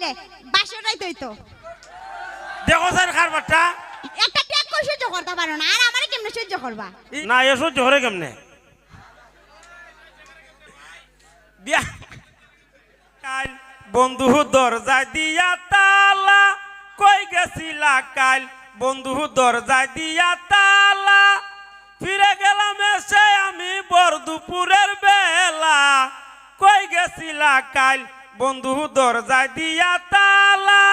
লে বাসরাই তৈ দেখো স্যার খারবারটা একটা ট্যাগ করে সহ্য করতে পারো না আর আমারে কেমনে সহ্য করবা? না এ সহ্য করে কেমনে? বিয়া কাল বন্ধু দরজা দিয়া তালা কই গেছিলা কাল বন্ধু দরজা দিয়া তালা? ফিরে গেলাম এসে আমি বর দুপুরের বেলা কই গেছিলা কাল বন্ধু দরজা দিয়া তালা।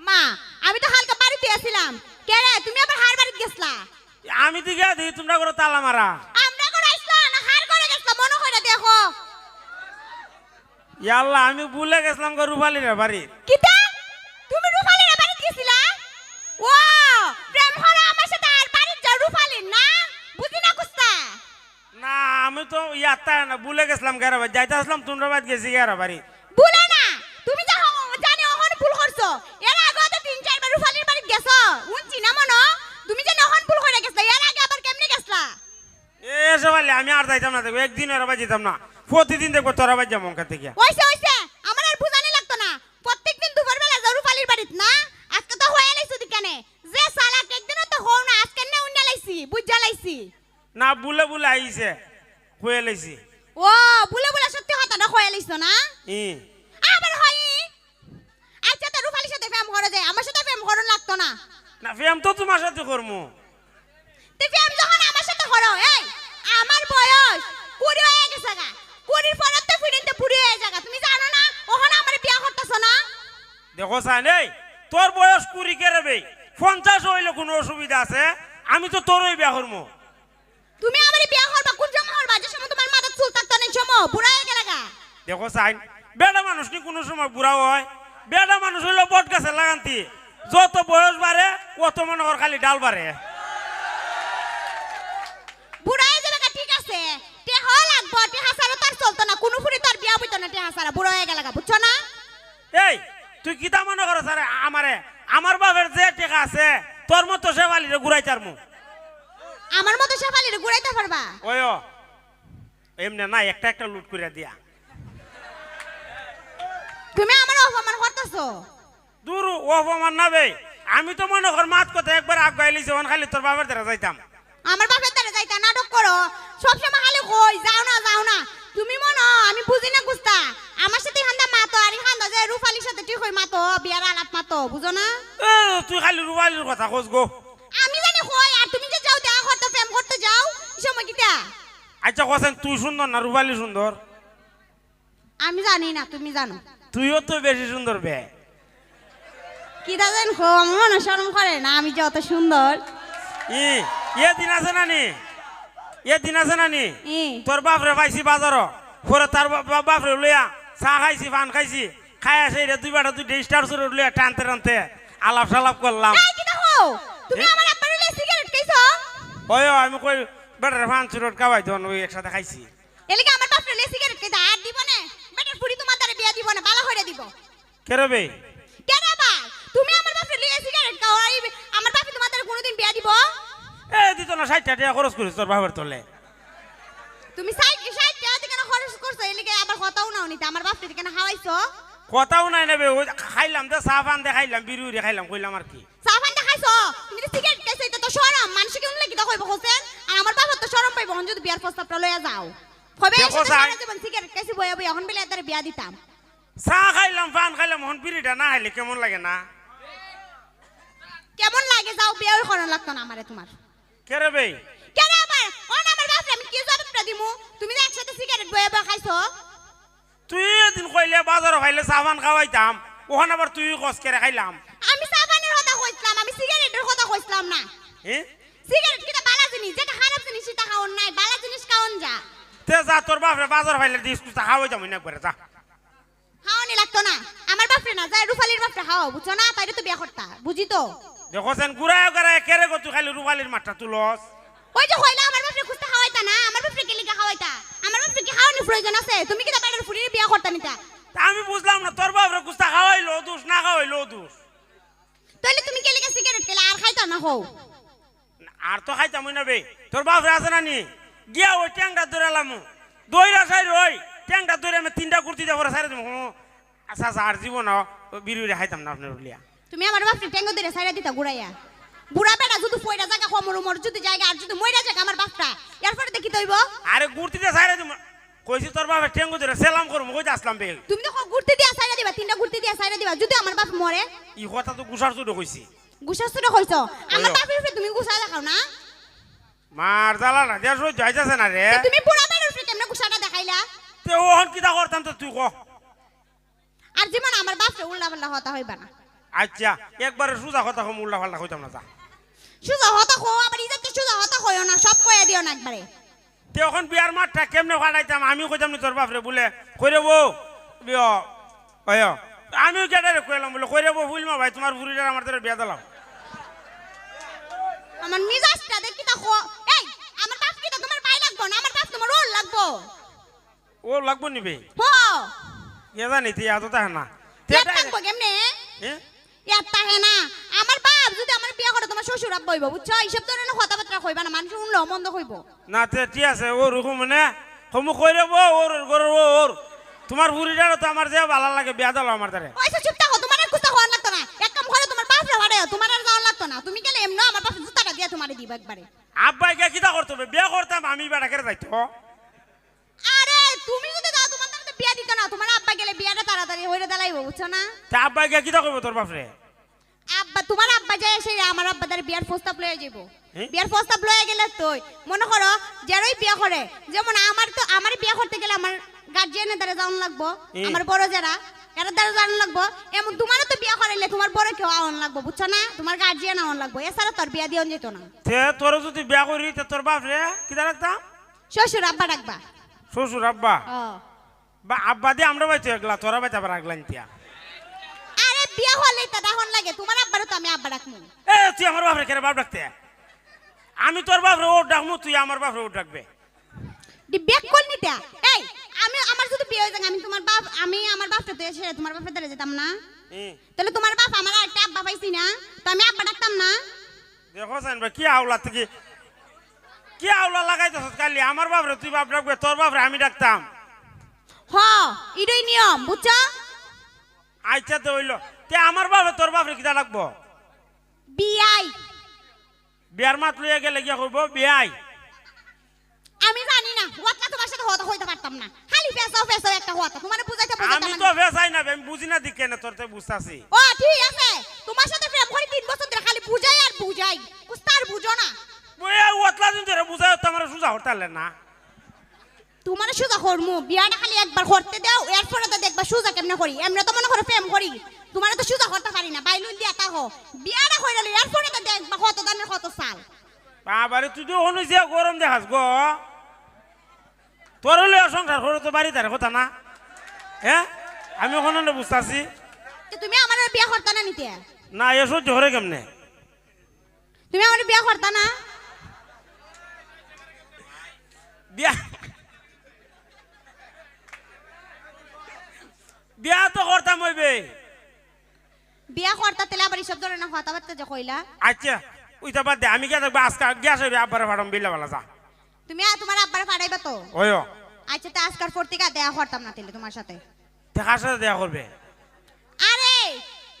মা আমি তো হালকা বাড়িতে আসছিলাম কে রে তুমি আবার হার বাড়িতে গেছলা? আমি দিকে দিই তোমরা করে তালা মারা। আমরা করে আইছলা না হার করে গেছলা মনে করে দেখো। ইয়াল্লা আমি ভুলে গেছিলাম গো রূপালীর বাড়ি। কিতা? তুমি রুফালির বাড়িতে গেছিলা? ও প্রেম হলো আমার সাথে আর বাড়িতে যাও রুফালির না? বুঝি না কুস্তা? না আমি তো ইয়াত্তা না ভুলে গেছিলাম গেরা বাড়ি। যাইতে আসলাম তোমরা বাড়ি গেছি গেরা বাড়ি ভুলে না তুমি যা জানি ওখানে ভুল করছ এর আগে তো তিন চারবার রুফালির বাড়িতে গেছো। উনছি না মনো। তুমি যে ওখানে ভুল করে গেছলা এর আগে আবার কেমনে গেছলা? এ এসে বলে আমি আর যাইতাম না দেখব একদিন ওরা বাড়ি যেতাম না। প্রতিদিন দেখব তোরা বাড়ি যাব ওখান থেকে ওইসে ওইসে আমার আর বুঝানি লাগতো না। প্রত্যেকদিন দুপুর বেলা যাও রুফালির বাড়িতে না? আজকে তো হয়ে লাইছি দিকানে। যে সালাক একদিনও তো হও না আজকে না উন্না লাইছি বুঝা লাইছি না বুলে বুলে আইছে হয়ে লাইছি ও বুলে বুলে সত্যি কথা কথাটা হয়ে লাইছো না? ই আবার হয় আচ্ছা তো রুফালির সাথে প্রেম করে যায় আমার সাথে প্রেম করন লাগতো না। না ফেম তো তোমার সাথে করব তুই প্রেম যখন আমার সাথে করো এই আমার বয়স কুড়ি হয়ে গেছে গা। কুড়ির পরে তো ফিরিতে পুরি হয়ে যাগা তুমি জানো না ওখানে আমার বিয়া করতেছো না? দেখো সাইন এই তোর বয়স কুড়ি কে রে পঞ্চাশ হইলে কোনো অসুবিধা আছে? আমি তো তোরই বিয়া করব তুমি আমার বিয়া করবা কোন সময় করবা? যে সময় তোমার মাথা চুল থাকতো না সময় বুড়া হয়ে গেলে গা। দেখো সাইন বেটা মানুষ কি কোনো সময় বুড়া হয়? বেটা মানুষ হইল বট গাছে লাগান্তি। যত বয়স বাড়ে অত মনে কর খালি ডাল বাড়ে। বুড়া যাবে ঠিক আছে। টেহ লাগবো টেহা সারা তার চলতো না। কোনো ফুরি তার বিয়া বইতো না টেহা সারা বুড়া হয়ে গেলে বুঝছ না? এই তুই কিতা মনে করো স্যার আমারে আমার বাপের যে টেকা আছে তোর মতো সে ঘুরাই চারমু আমার মতো শেফালির ঘুরাইতে পারবা? ওই ও, এমনি না একটা একটা লুট করে দিয়া। তুমি আমার অপমান করতেছো? ও অপমান না বে। আমি তো মনে কর মাত কথা একবার আগ গাইলিছি ওখান খালি তোর বাবার দ্বারা যাইতাম। আমার বাপের দ্বারা যাইতা নাটক করো। সবসময় খালি কই যাও না যাও না। তুমি মনো আমি বুঝি না গুস্তা। আমার সাথে খান্দা মাতো আর খান্দা যে রূপালির সাথে ঠিক হই মাতো বিয়ার আলাপ মাতো বুঝো না? তুই খালি রুবালির কথা খোঁজ গো। আমি জানি কই আর তুমি যে যাও দেখা করতে প্রেম করতে যাও সময় কিটা? আচ্ছা কোসেন তুই সুন্দর না রুবালি সুন্দর? আমি জানি না তুমি জানো। তুইও তো বেশি সুন্দর বে। কিটা জান খো আমার মনে শরম করে না আমি যে অত সুন্দর। ই এ দিন আছে না নি? এ দিন আছে না নি? তোর বাপরে পাইছি বাজার পরে তার বাপরে লইয়া চা খাইছি পান খাইছি। খাই আসে রে দুই বাটা দুই স্টার সুরে লইয়া টানতে টানতে আলাপ সালাপ করলাম। তুমি আমার সিগারেট খাইছো? ওই আমি কই বেটার ফান চুরট কাবাই তখন ওই একসাথে খাইছি। এলিকে আমার বাপরে লই সিগারেট খাইতা আর দিব না বেটার ফুড়ি তোমার দ্বারা বিয়া দিব না বালা হইরা দিব। কেরে বে কেন আবার তুমি আমার বাপরে লই সিগারেট খাও আর এই- আমার বাপে তোমার দ্বারা কোনোদিন বিয়া দিব? এ দিত না ষাট টাকা খরচ করিস তোর বাপের তোলে। তুমি সাইড সাইড টাকা থেকে না খরচ করছ? এলিকে আবার কথাও নাও নিতে আমার বাপরে থেকে না হাওয়াইছো? কথাও নাই নেবে খাইলাম তো চা পান খাইলাম কইলাম আর কি। দেখাইছো তুমি সিগারেট খাইছো এটা তো শরম। মানুষ কি উনলে কি তো কইব হোসেন? আর আমার বাবা তো শরম পাইব হন যদি বিয়ার প্রস্তাবটা লইয়া যাও। জীবন সিগারেট খাইছি বইয়া বইয়া এখন বেলে এদের বিয়া দিতাম। চা খাইলাম পান খাইলাম হন বিড়িটা না খাইলে কেমন লাগে না? কেমন লাগে যাও বিয়া করার লাগতো না আমারে তোমার। কেরে বে? কেন আবার অন আমার বাপরে আমি কি জবাবটা দিমু? তুমি যে একসাথে সিগারেট বইয়া বইয়া খাইছো? তুই এদিন কইলে বাজারও খাইলে পান খাওয়াইতাম ওখানে আবার তুই কস কেরে খাইলাম। আমি সাবানের কথা কইছিলাম আমি সিগারেটের কথা কইছিলাম না। এ সিগারেট কিটা বালা জিনিস যেটা খারাপ জিনিস সেটা খাওন নাই বালা জিনিস খাওন যা। তে যা তোর বাপরে বাজার খাইলে দিস তুই চা খাওয়াইতাম না একবারে যা। খাওয়ানি লাগতো না। আমার বাপরে না যায় রুফালির বাপরে খাওয়া বুঝছ না? তাইরে তো বিয়া করতা বুঝি তো? দেখছেন গুড়ায় গুড়ায় কেরে গো তুই খালি রুবালির মাঠটা তুলস? ওই যে কইলা আমার বাপরে কুস্তা খাওয়াইতা না আমার বাপরে কি লিগা খাওয়াইতা? আমার বাপরে কি খাওয়ানোর প্রয়োজন আছে? তুমি কি বাইরের ফুরির বিয়া করতা নিতা? তা আমি বুঝলাম না তোর বাপরে কুস্তা খাওয়াইলো দোষ না খাওয়াইলো দোষ? তাইলে তুমি কি লিগা সিগারেট খেলে আর খাইতা না হও? আর তো খাইতাম না বে তোর বাপরে আছে না নি? গিয়া ওই ট্যাংটা এলাম। দইরা সাই ওই ট্যাংটা ধরে আমি তিনটা কুর্তি দেবো সাইরে দেবো আচ্ছা আচ্ছা আর জীবন বিরুড়ে খাইতাম না আপনার উলিয়া তুমি আমার বাপরে টেঙ্গ ধরে সাইরা দিতা ঘুরাইয়া। বুড়া বেটা যদি ফইরা জায়গা কমর উমর যদি জায়গা আর যদি মইরা জায়গা আমার বাপটা এরপরে দেখি তৈব? আরে গুর্তিতে সাইরে তুমি কইছি তোর বাবা টেঙ্গু ধরে সেলাম করব কইতে আসলাম বেল। তুমি তো ঘুরতে দিয়া সাইরা দিবা তিনটা ঘুরতে দিয়া সাইরা দিবা যদি আমার বাপ মরে। ই কথা তো গুসার চুটো কইছি। গুসাস্তুটা কইছো? আমার বাপের উপরে তুমি গুসা দেখাও না? মার জালা না দেশ যাইতেছে না রে। তুমি বুড়া বেটার উপরে কেমনে গুসাটা দেখাইলা? তে ওহন কিতা করতাম তো তুই ক। আর যেমন আমার বাপরে উল্লা পাল্লা হতা হইবা না। আচ্ছা একবারে সুজা কথা কম উল্টা পাল্টা কইতাম না যা। সুজা হতা খো আবার ইজাতে সুজা হতা কইও না সব কইয়া দিও না একবারে। তে এখন বিয়ার মাঠটা কেমনে ফাটাইতাম আমিও কইতাম নি তোর বাপরে বলে কইরে বউ বিয় অয় আমিও কেটারে কইলাম বলে কইরে বউ বুঝমা ভাই তোমার বুড়িটার আমার তোর বিয়া দিলাম। আমার মিজাজটা দেখি তা এই আমার বাপ কি তোমার পাই লাগবো না আমার বাপ তোমার ওর লাগবো। ও লাগবো নিবে? হো। এ জানি তে তাহে না। তে কেমনে? হ্যাঁ ইয়াত থাকে না। আমার বাপ যদি আমার বিয়া করে তোমার শ্বশুর আব্বা হইব বুঝছ? এইসব ধরনের কথাবার্তা কইবা না মানুষ শুনলো মন্দ হইব। না ঠিক আছে ও রকম মানে কমু কইরে বউ ওর ওর ওর ওর। তোমার বুড়িটারও তো আমার যে ভালো লাগে বিয়া দিলাম আমার তারে ওইসব চুপ থাকো তোমার আর কুস্তা হওয়ার লাগতো না। এক কাম করে তোমার বাপ রে তোমার আর যাওয়ার লাগতো না। তুমি গেলে এমন আমার বাপ জুতাটা দিয়ে তোমারে দিব একবারে। আব্বাই কে কিতা করতে হবে? বিয়া করতাম আমি বেটা করে যাইতো। আরে তুমি যদি বিয়া দিত না তোমার আব্বা গেলে বিয়াটা তাড়াতাড়ি হইরে দাঁড়াইবো বুঝছ না? তা আব্বাই কে কিতা করব তোর বাপরে? আব্বা তোমার আব্বা যায় এসে আমার আব্বা তার বিয়ার প্রস্তাব লয়ে যাইব? বিয়ার প্রস্তাব লয়ে গেলে তুই মনে করো যারাই বিয়া করে যেমন আমার তো আমার বিয়া করতে গেলে আমার গার্জিয়ানের দ্বারা যাওয়ান লাগবো। আমার বড় যারা এর দ্বারা জানান লাগবো এমন তোমারও তো বিয়া করাইলে তোমার বড় কেউ আওয়ান লাগবো বুঝছ না? তোমার গার্জিয়ান আওয়ান লাগবো এছাড়া তোর বিয়া দিও যেত না। তে তোর যদি বিয়া করি তে তোর বাপরে কিতা রাখতাম? শ্বশুর আব্বা ডাকবা শ্বশুর আব্বা? ও বা আব্বা দিয়ে আমরা বাইতে একলা তোরা বাইতে আবার তিয়া আরে বিয়া হলে তা ডাহন লাগে। তোমার আব্বারও তো আমি আব্বা ডাকমু। এ তুই আমার বাপরে কেন বাপ ডাকতে? আমি তোর বাপরে ও ডাকমু তুই আমার বাপরে ও ডাকবে। দি ব্যাক কল নিতা এই আমি আমার যদি বিয়ে হয়ে যায় আমি তোমার বাপ আমি আমার তো এসে তোমার বাপের দ্বারা যেতাম না। তাহলে তোমার বাপ আমার একটা আব্বা পাইছি না। তো আমি আব্বা ডাকতাম না। দেখো সাইন ভাই কি আওলা থেকে কি আওলা লাগাইতেছ কালি আমার বাপরে তুই বাপ ডাকবে তোর বাপরে আমি ডাকতাম। হ এটাই নিয়ম বুঝছ? আচ্ছা তো হইল। তে আমার বাপরে তোর বাপরে কিতা ডাকবো বিয়াই। বিয়ার মাত লইয়া গেলে গিয়া করব? বিয়াই। আমি জানি না ওয়াতলা তোমার সাথে হতে হইতে পারতাম না। খালি পেছাও পেছাও একটা হতা তোমার বুঝাইতে আমি বুঝাইতে তো ফেসাই না আমি বুঝি না দিকে না বুঝতাছি। ও ঠিক আছে। তোমার সাথে প্রেম করে তিন বছর ধরে খালি বুঝাই আর বুঝাই। কুস্তার বুঝো না। ওই দিন ধরে বুঝাই তো সুজা হরতালে না। তোমার সুজা করমু বিয়াটা খালি একবার করতে দাও এরপরে তো দেখবা সুজা কেমনে করি? এমনি তো মনে করো প্রেম করি। তোমার তো সুজা করতে পারি না বাইলুন দিয়া তাহো। বিয়াটা কইরা লই এরপরে তো দেখবা কত দানের কত সাল বাবারে তুই তো হনু যে গরম দেখাস গো। তোর হলে সংসার করে তো বাড়ি তার কথা না। হ্যাঁ? আমি ওখানে না বুঝতাছি। তো তুমি আমার বিয়া করতা না নিতে? না এ সহ্য কেমনে? তুমি আমার বিয়া করতা না? বিয়া বিয়া তো করতাম হইবে বিয়া করতা তেলে আবার এইসব ধরনের কথাবার্তা যে কইলা। আচ্ছা ওইটা বাদ দে আমি কে দেখব আজকে গ্যাস হইবে আব্বারে ফাটাম বিল্লা বেলা যা তুমি আর তোমার আব্বার পাঠাইবা তো? ওই আচ্ছা তো আজকার পত্রিকা দেয়া করতাম না তেলে তোমার সাথে। দেখার সাথে দেয়া করবে আরে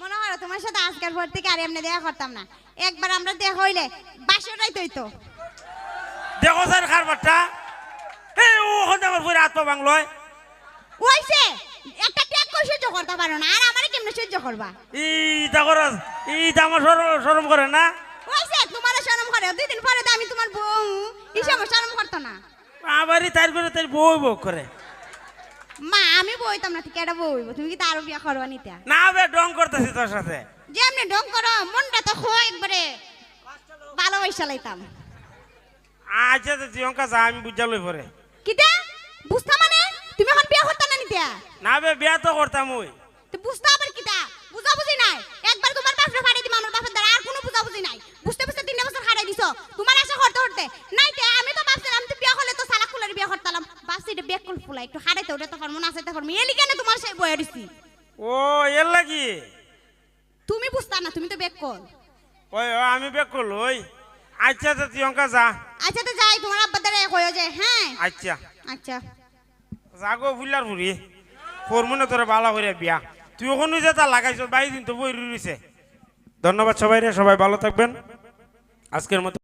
মনে হয় তোমার সাথে আজকার পত্রিকা আর এমনি দেয়া করতাম না? একবার আমরা দেখা হইলে বাসটাই তৈ তো। দেখো স্যার খারবারটা এই ও আমার পরে হাত বাংলয় ওইছে একটা করে সহ্য করতে পারো না। আর আমারে কেমনে সহ্য করবা? ইটা করস ইটা আমার সরম- সরম করে না? ওইছে তোমার শরম করে। দুই দিন পরে তো আমি তোমার বউ। হিসাব শরম করতো না। আবারই তার করে তার বউ করে। মা আমি বইতাম না ঠিক এটা বইব তুমি কি তারও বিয়া করবা নিতে? না বে ডং করতেছি তোর সাথে। যে এমনি ঢং করো মনটা তো খো একবারে। ভালোবাসা লাইতাম। আচ্ছা তো জিয়ঙ্কা যা আমি বুঝা লই পরে। বুঝতা মানে? তুমি এখন বিয়া করতে না নিতে না বে বিয়া তো করতাম ওই। তো বুঝতে আবার কিতা বুঝা বুঝি নাই। একবার তোমার বাপরে ফাড়াই দিবা আমার বাপের দ্বারা আর কোনো বুঝা বুঝি নাই। বুঝতে বুঝতে তিনটা বছর হারাই দিছো। তোমার আশা করতে করতে নাই তে আমি তো ভাবছিলাম আমি তো বিয়া করলে তো সালা কুলার বিয়া করতাম বাসি এটা বেক কুল ফুলা একটু হারাইতে উঠাতে পারব না আসাইতে পারব এলি কেন তোমার সেই বয়ে দিছি? ও এর লাগি? তুমি বুঝতা না তুমি তো বেক কল ওই আমি বেক করল ওই। আচ্ছা তো জিয়ঙ্কা যা। আচ্ছা তো যাই তোমার আব্বার দ্বারা কয়ে যায় হ্যাঁ? আচ্ছা। আচ্ছা। যাগো ফুলার ফুরি ফোর মনে তোরে ভালো করে বিয়া। তুই ওখানে যে তা লাগাইছ, বাই দিন তো বই ধন্যবাদ সবাই রে সবাই ভালো থাকবেন। আজকের মতো